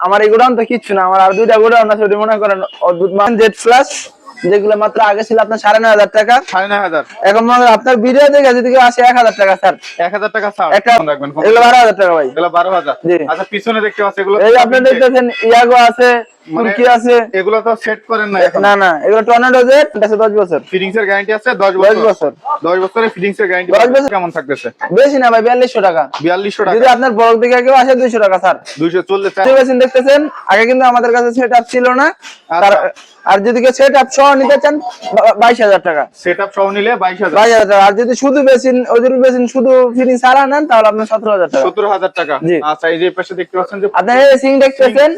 আমার এই গোডাউন তো কিচ্ছু না, আমার আর দুইটা গোডাউন আছে মনে করেন অদ্ভুত মান জেড ফ্লাশ যেগুলো মাত্র আগে ছিল আপনার সাড়ে নয় হাজার টাকা। সাড়ে নয় হাজার। এখন মনে আপনার ভিডিও দেখে যদি কেউ আসে এক হাজার টাকা স্যার। এক হাজার টাকা ছাড়। একটা রাখবেন এগুলো বারো হাজার টাকা ভাই। এগুলো বারো হাজার। জি। আচ্ছা পিছনে দেখতে পাচ্ছি এগুলো এই আপনি দেখতেছেন ইয়াগো আছে মানে- আছে। এগুলো তো সেট করেন না না না এগুলো টর্নেডো জেড আছে দশ বছর। ফিটিংস এর গ্যারান্টি আছে দশ দশ বছর। বছর। দশ বছরের ফিটিংস এর গ্যারান্টি দশ বছর। কেমন থাকতেছে? বেশি না ভাই বিয়াল্লিশশো টাকা। বিয়াল্লিশশো যদি টাকা আপনার বড় দিকে কেউ আসে দুইশো টাকা স্যার। দুইশো চল্লিশ টাকা। দেখতেছেন আগে কিন্তু আমাদের কাছে সেট আপ ছিল না। আচ্ছা। আর যদি কেউ সেট আপ সহ নিতে চান বাইশ হাজার টাকা। সেট সহ নিলে বাইশ হাজার। বাইশ হাজার টাকা। আর যদি শুধু বেসিন ওজন বেসিন শুধু ফিটিং সারা নেন তাহলে আপনার সতেরো হাজার টাকা। সত্তর হাজার টাকা। জি। আচ্ছা এই যে পাশে দেখতে পাচ্ছেন যে আপনার এই সিং দেখতেছেন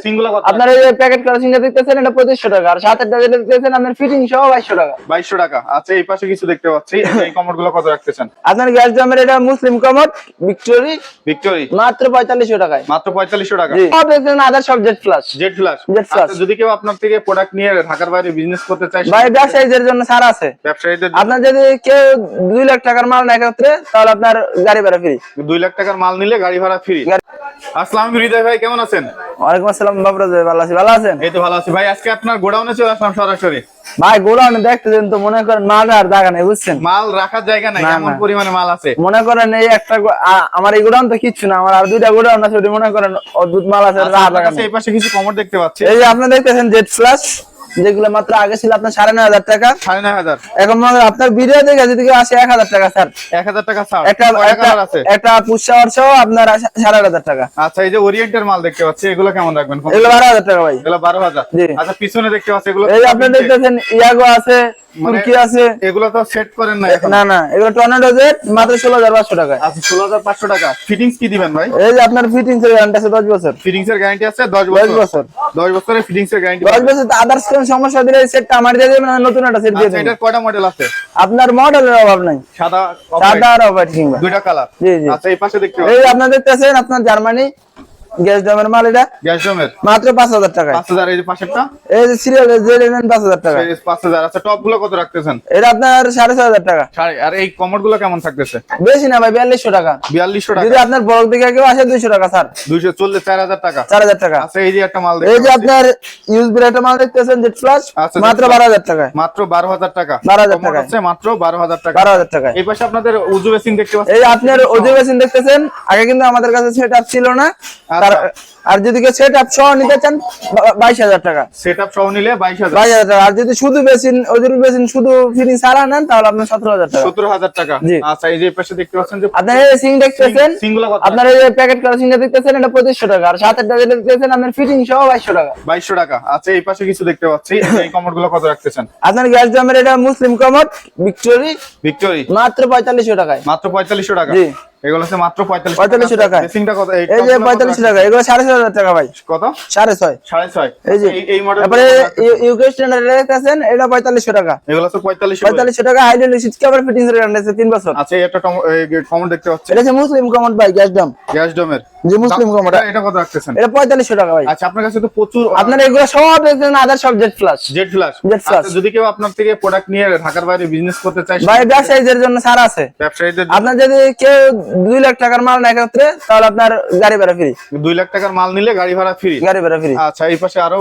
আপনার এই যে প্যাকেট করা সিংটা দেখতেছেন এটা পঁচিশশো টাকা। আর সাতেরটা যেটা দেখতেছেন আপনার ফিটিং সহ বাইশশো টাকা। বাইশশো টাকা। আচ্ছা এই পাশে কিছু দেখতে পাচ্ছি। এই কমোডগুলো কত রাখতেছেন? আপনার গ্যাস জামের এটা মুসলিম কমট ভিক্টোরি। ভিক্টোরি। মাত্র পঁয়তাল্লিশশো টাকায়। মাত্র পঁয়তাল্লিশশো টাকা। জি। সব দেখছেন আদার সব jet flash jet flash Jet flash। যদি কেউ আপনার থেকে প্রোডাক্ট নিয়ে ঢাকার বাইরে বিজনেস করতে চায় ভাই ব্যবসায়ীদের জন্য ছাড় আছে। ব্যবসায়ীদের আপনার যদি কেউ দুই লাখ টাকার মাল না একত্রে তাহলে আপনার গাড়ি ভাড়া ফ্রি দুই লাখ টাকার মাল নিলে গাড়ি ভাড়া ফ্রি আসসালাম হৃদয় ভাই কেমন আছেন? ওয়ালাইকুম আসসালাম বাবরাজ ভাই, ভালো আছি ভালো আছেন? এই তো ভালো আছি। ভাই আজকে আপনার গোডাউনে চলে আসলাম সরাসরি। ভাই গোলান দেখতেছেন তো মনে করেন মাল আর জায়গা নেই বুঝছেন? মাল রাখার জায়গা নাই এমন পরিমাণে মাল আছে। মনে করেন এই একটা আমার এই গোডাউন তো কিচ্ছু না আমার আর দুইটা গোডাউন আছে ওটা মনে করেন অদ্ভুত মাল আছে আচ্ছা, জায়গা এই পাশে কিছু কমোড দেখতে পাচ্ছি। এই যে আপনি দেখতেছেন জেড ফ্লাশ যেগুলো মাত্র আগে ছিল আপনার সাড়ে নয় হাজার টাকা। সাড়ে নয় হাজার। এখন মনে আপনার ভিডিও দেখে যদি কেউ আসে এক হাজার টাকা স্যার। এক হাজার টাকা স্যার। একটা একটা কালার আছে। একটা পুষা সহ আপনার সাড়ে হাজার টাকা। আচ্ছা এই যে ওরিয়েন্টের মাল দেখতে পাচ্ছি এগুলো কেমন রাখবেন? এগুলো বারো হাজার টাকা ভাই। এগুলো বারো হাজার। আচ্ছা পিছনে দেখতে পাচ্ছি এগুলো এই আপনি দেখতেছেন ইয়াগো আছে তুর্কি আছে? এগুলো তো সেট করেন না না না এগুলো টর্নেডো জেড মাত্র ষোলো হাজার পাঁচশো টাকায় আচ্ছা ষোলো হাজার পাঁচশো টাকা। ফিটিংস কি দিবেন ভাই? এই যে আপনার ফিটিংস এর গ্যারান্টি আছে দশ বছর। ফিটিংস এর গ্যারান্টি আছে দশ দশ বছর। বছর দশ বছরের ফিটিংস এর গ্যারান্টি দশ বছর আদার্স কোন সমস্যা দিলে সেটটা আমার দিয়ে দেবেন নতুন একটা সেট দিয়ে আচ্ছা দেবেন। এটার কয়টা মডেল আছে? আপনার মডেলের অভাব নাই। সাদা সাদা আর অফার কিংবা। দুইটা কালার জি, জি। আচ্ছা এই পাশে দেখতে এই দেখতেছেন আপনার জার্মানি গ্যাস দামের মাল এটা? গ্যাস মাত্র পাঁচ হাজার টাকায়। পাঁচ হাজার এই যে পাশেরটা? এই যে সিরিয়াল হাজার টাকা। আচ্ছা টপগুলো কত রাখতেছেন? এটা আপনার সাড়ে ছয় হাজার টাকা। আর এই কমোডগুলো কেমন থাকতেছে? বেশি না ভাই বিয়াল্লিশশো টাকা। বিয়াল্লিশশো যদি আপনার বড় দিকে কেউ আসে দুইশো টাকা স্যার। টাকা। চার হাজার টাকা। আচ্ছা এই যে একটা মাল এই যে আপনার ইউজ মাল দেখতেছেন জেট আচ্ছা, মাত্র Jet বারো হাজার টাকায়। মাত্র বারো হাজার টাকা। 12,000 কমোড টাকায়। হচ্ছে মাত্র বারো হাজার টাকা। বারো হাজার টাকায়। এই পাশে আপনাদের উজু বেসিন দেখতে পাচ্ছি এই যে আপনার ওজে মেশিন দেখতেছেন আগে কিন্তু আমাদের কাছে সেট ছিল না। তার- আর যদি কেউ সেট আপ সহ নিতে চান বাইশ হাজার টাকা। সেট আপ সহ নিলে বাইশ হাজার। বাইশ হাজার টাকা। আর যদি শুধু বেসিন ওজন বেসিন শুধু ফিটিং নেন তাহলে আপনার সতেরো হাজার টাকা। সত্তর হাজার টাকা। জি। আচ্ছা এই যে পাশে দেখতে পাচ্ছেন যে আপনার এই সিং দেখতেছেন আপনার এই প্যাকেট করা সিংটা দেখতেছেন এটা পঁচিশশো টাকা। আর সাতেরটা যেটা দেখতেছেন আপনার ফিটিং সহ বাইশশো টাকা। বাইশশো টাকা। আচ্ছা এই পাশে কিছু দেখতে পাচ্ছি। এই কমোডগুলো কত রাখতেছেন? আপনার গ্যাস জামের এটা মুসলিম কমট ভিক্টোরি ভিক্টোরি মাত্র পঁয়তাল্লিশশো টাকায়। মাত্র পঁয়তাল্লিশশো টাকা। জি। এগুলো হচ্ছে মাত্র পঁয়তাল্লিশ 45 টাকা। কত? এই যে এগুলো ভাই। কত? সাড়ে ছয়। সাড়ে ছয়। এই যে এই মডেল তারপরে ইউকে স্ট্যান্ডার্ড দেখতেছেন এটা পঁয়তাল্লিশশো টাকা। এগুলো হচ্ছে পঁয়তাল্লিশ পঁয়তাল্লিশশো টাকা হাইড্রোলিক সিট কভার ফিটিংস এর আছে তিন বছর। আচ্ছা এই একটা দেখতে পাচ্ছি। এটা হচ্ছে মুসলিম কমট ভাই গ্যাস গ্যাস ডোমের যে মুসলিম কমট এটা- এটা কত রাখতেছেন? এটা পঁয়তাল্লিশশো টাকা ভাই। আচ্ছা আপনার কাছে তো প্রচুর আপনার এগুলো সব দেখছেন আদার সব jet flash jet flash Jet flash। যদি কেউ আপনার থেকে প্রোডাক্ট নিয়ে ঢাকার বাইরে বিজনেস করতে চায় ভাই ব্যবসায়ীদের জন্য ছাড় আছে। ব্যবসায়ীদের আপনার যদি কেউ দুই লাখ টাকার মাল না একত্রে তাহলে আপনার গাড়ি ভাড়া ফ্রি দুই লাখ টাকার মাল নিলে গাড়ি ভাড়া ফ্রি গাড়ি ভাড়া ফ্রি আচ্ছা এই পাশে আরও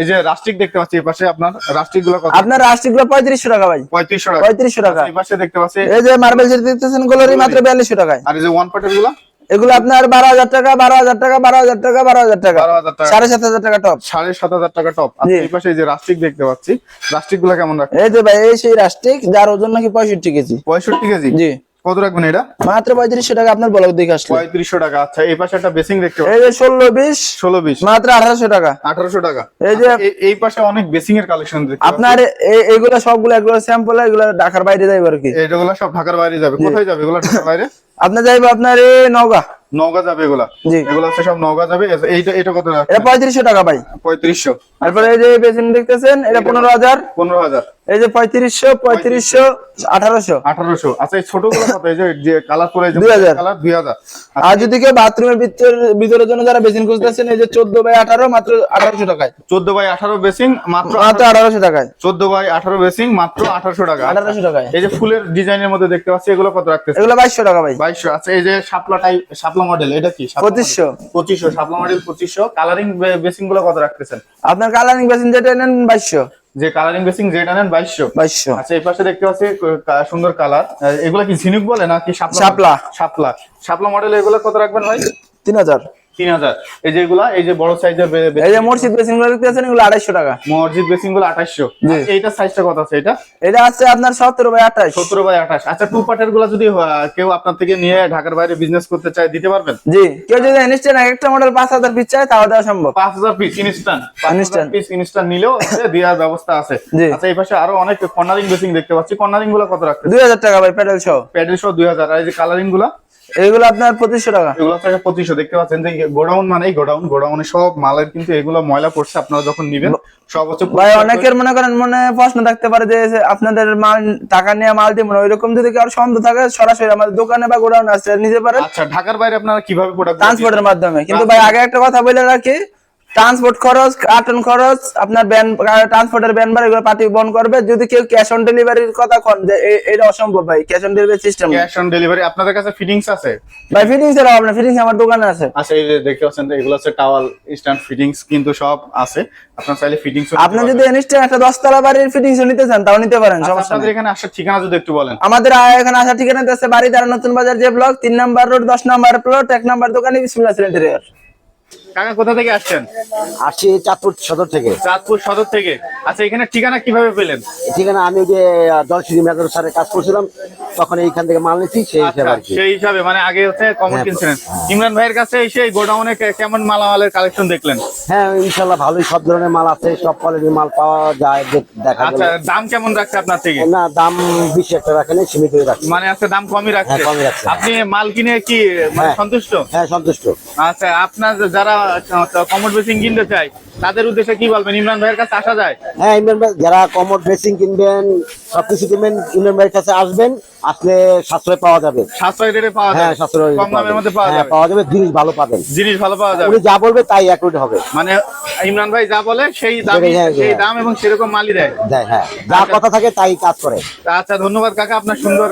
এই যে রাস্টিক দেখতে পাচ্ছি এই পাশে আপনার রাস্টিকগুলো কত? আপনার রাষ্ট্রিকগুলো পঁয়ত্রিশশো টাকা ভাই। পঁয়ত্রিশশো টাকা। পঁয়ত্রিশশো টাকা। এই পাশে দেখতে পাচ্ছি। এই যে মার্বেল সেট দেখতেছেন গোলারি মাত্র বিয়াল্লিশশো টাকায়। আর এই যে ওয়ান পার্টেরগুলো এগুলো আপনার বারো হাজার টাকা বারো হাজার টাকা বারো হাজার টাকা বারো হাজার টাকা। 12,000 টাকা। সাড়ে সাত হাজার টাকা টপ সাড়ে সাত হাজার টাকা টপ আর এই পাশে এই যে রাস্টিক দেখতে পাচ্ছি রাস্টিকগুলো কেমন রাখে? এই যে ভাই এই সেই রাষ্ট্রিক যার ওজন নাকি পঁয়ষট্টি কেজি। পঁয়ষট্টি কেজি? জি। কত রাখবেন এটা? মাত্র পঁয়ত্রিশশো টাকা আপনার ব্লক দেখে আসলে। পঁয়ত্রিশশো টাকা আচ্ছা এই পাশে একটা বেসিং দেখতে এই যে ষোলো বিশ ষোলো বিশ। মাত্র আঠারোশো টাকা। আঠারোশো টাকা। এই যে- আচ্ছা, এই- পাশে অনেক বেসিং এর কালেকশন আপনার এ- এগুলো সবগুলো এগুলো স্যাম্পল এগুলো ঢাকার বাইরে যাইব আর কি। এগুলো সব ঢাকার বাইরে যাবে। কোথায় যাবে এগুলো ঢাকার বাইরে? আপনার যাইবো আপনার এই নওগাঁ। নওগাঁ যাবে এগুলা? জি। এগুলো হচ্ছে সব নওগাঁ যাবে। এইটা এটা কত এটা পঁয়ত্রিশশো টাকা ভাই। পঁয়ত্রিশশো। তারপরে এই যে পেছনে দেখতেছেন এটা পনেরো হাজার। পনেরো হাজার। এই যে পঁয়ত্রিশশো পঁয়ত্রিশশো আঠারোশো। আঠারোশো। আচ্ছা এই ছোট কত এই যে কালার করে 2000 কালার দুই হাজার। আর যদি কেউ বাথরুমের ভিতর ভিতরের জন্য যারা বেসিন খুঁজতেছেন এই যে চোদ্দ বাই আঠারো মাত্র আঠারোশো টাকায়। চোদ্দ বাই আঠারো বেসিং মাত্র মাত্র আঠারোশো টাকায়। চোদ্দ বাই আঠারো বেসিং মাত্র আঠারোশো টাকা। আঠারোশো টাকায়। এই যে ফুলের ডিজাইনের মধ্যে দেখতে পাচ্ছি এগুলো কত রাখতেছে এগুলো বাইশশো টাকা ভাই। বাইশশো। আচ্ছা এই যে শাপলা টাইপ শাপলা মডেল এটা কি? পঁচিশশো। পঁচিশশো শাপলা মডেল পঁচিশশো। কালারিং বেসিংগুলো কত রাখতেছেন? আপনার কালারিং বেসিন যেটা নেন বাইশশো। যে কালারিং বেসিং যেটা নেন বাইশশো। বাইশশো। আচ্ছা এই পাশে দেখতে পাচ্ছি সুন্দর কালার এগুলা কি ঝিনুক বলে না কি শাপলা। শাপলা। শাপলা শাপলা মডেল এগুলো কত রাখবেন ভাই? তিন হাজার। তিন হাজার। এই যে এই যে বড় সাইজের এই যে মসজিদ বেসিনগুলো দেখতে পাচ্ছেন এগুলো আড়াইশো টাকা। মসজিদ বেসিংগুলো আঠাশশো এইটা সাইজটা কত আছে এটা? এটা আছে আপনার সতেরো বাই আঠাশ। সতেরো বাই আঠাশ। আচ্ছা টু পার্টেরগুলা যদি কেউ আপনার থেকে নিয়ে ঢাকার বাইরে বিজনেস করতে চায় দিতে পারবেন? জি। কেউ যদি ইনস্ট্যান্ট একটা মডেল পাঁচ হাজার পিস চায় তাও দেওয়া সম্ভব। পাঁচ হাজার পিস ইনস্ট্যান্ট পিস ইনস্ট্যান্ট নিলেও দেওয়ার ব্যবস্থা আছে। আচ্ছা এই পাশে আরও অনেক কর্নারিং বেসিং দেখতে পাচ্ছি। কর্নারিংগুলো কত রাখতে দুই হাজার টাকা ভাই প্যাডেল সহ। প্যাডেল সহ দুই হাজার। আর এই যে কালারিংগুলা? এইগুলো আপনার পঁচিশশো টাকা। এগুলো আপনার পঁচিশশো দেখতে পাচ্ছেন যে গোডাউন মানে গোডাউন গোডাউনে সব মালের কিন্তু এগুলো ময়লা পড়ছে আপনারা যখন নিবেন সব হচ্ছে ভাই অনেকের মনে করেন মনে প্রশ্ন থাকতে পারে যে আপনাদের মাল টাকা নিয়ে মাল দিব ওই ওইরকম যদি কারও সন্দেহ থাকে সরাসরি আমাদের দোকানে বা গোডাউন আছে নিতে পারেন। আচ্ছা ঢাকার বাইরে আপনারা কীভাবে প্রোডাক্ট ট্রান্সপোর্টের মাধ্যমে। কিন্তু ভাই আগে একটা কথা বলে রাখি ট্রান্সপোর্ট খরচ কার্টন খরচ আপনার ব্যান ট্রান্সপোর্টের ব্যান ভাড়া এগুলো পার্টি বহন করবে। যদি কেউ ক্যাশ অন ডেলিভারির কথা কন যে এটা অসম্ভব ভাই cash on delivery system cash on delivery আপনাদের কাছে ফিটিংস আছে? ভাই ফিটিংস এর অভাব না ফিটিংস আমার দোকানে আছে। আচ্ছা এই যে দেখতে পাচ্ছেন এগুলো হচ্ছে টাওয়াল স্ট্যান্ড ফিটিংস কিন্তু সব আছে। আপনার চাইলে ফিটিংস আপনি যদি ইনস্ট্যান্ট একটা দশতলা বাড়ির ফিটিংস নিতে চান তাও নিতে পারেন সমস্যা আপনাদের এখানে আসার ঠিকানা যদি একটু বলেন। আমাদের এখানে আসার ঠিকানা আছে বাড়ি দ্বারা নতুন বাজার যে ব্লক তিন নাম্বার রোড দশ নাম্বার প্লট এক নাম্বার দোকানে বিসমিল্লাহ ইন্টেরিয়র কাকা কোথা থেকে আসছেন? আসছি চাঁদপুর সদর থেকে। চাঁদপুর সদর থেকে। আচ্ছা এখানে ঠিকানা কীভাবে পেলেন? ঠিকানা আমি যে জলশ্রী মেজর স্যারের কাজ করছিলাম তখন এইখান থেকে মাল নিচ্ছি সেই হিসাবে আচ্ছা, আর কি। সেই হিসাবে মানে আগে হচ্ছে কমন হ্যাঁ, কিনছিলেন। ইমরান ভাইয়ের কাছে এসে গোডাউনে কেমন মালামালের কালেকশন দেখলেন? হ্যাঁ ইনশাল্লাহ ভালোই সব ধরনের মাল আছে সব কোয়ালিটির মাল পাওয়া যায় দেখ- আচ্ছা দাম কেমন রাখছে আপনার থেকে? না দাম বেশি একটা রাখেন সীমিত রাখছি। মানে আজকে দাম কমই রাখছে। হ্যাঁ, কমই রাখছে। আপনি মাল কিনে কি মানে হ্যাঁ। সন্তুষ্ট? হ্যাঁ সন্তুষ্ট। আচ্ছা আপনার যারা কমোড বেসিং কিনতে চায় তাদের উদ্দেশ্যে কি বলবেন? ইমরান ভাইয়ের কাছে আসা যায়? হ্যাঁ ইমরান ভাই যারা কমোড কিনবেন সবকিছু কিনবেন ইমরান ভাইয়ের কাছে আসবেন আসলে সাশ্রয় পাওয়া যাবে। সাশ্রয় রেটে পাওয়া হ্যাঁ সাশ্রয় কম দামের মধ্যে পাওয়া হ্যাঁ যাবে? পাওয়া যাবে জিনিস ভালো পাবেন। জিনিস ভালো পাওয়া যাবে। উনি যা বলবে তাই অ্যাকুরেট হবে। মানে ইমরান ভাই যা বলে সেই দাম হ্যাঁ, সেই হ্যাঁ। দাম এবং সেরকম মালই দেয়। দেয় হ্যাঁ। যা কথা থাকে তাই কাজ করে। আচ্ছা ধন্যবাদ কাকা আপনার সুন্দর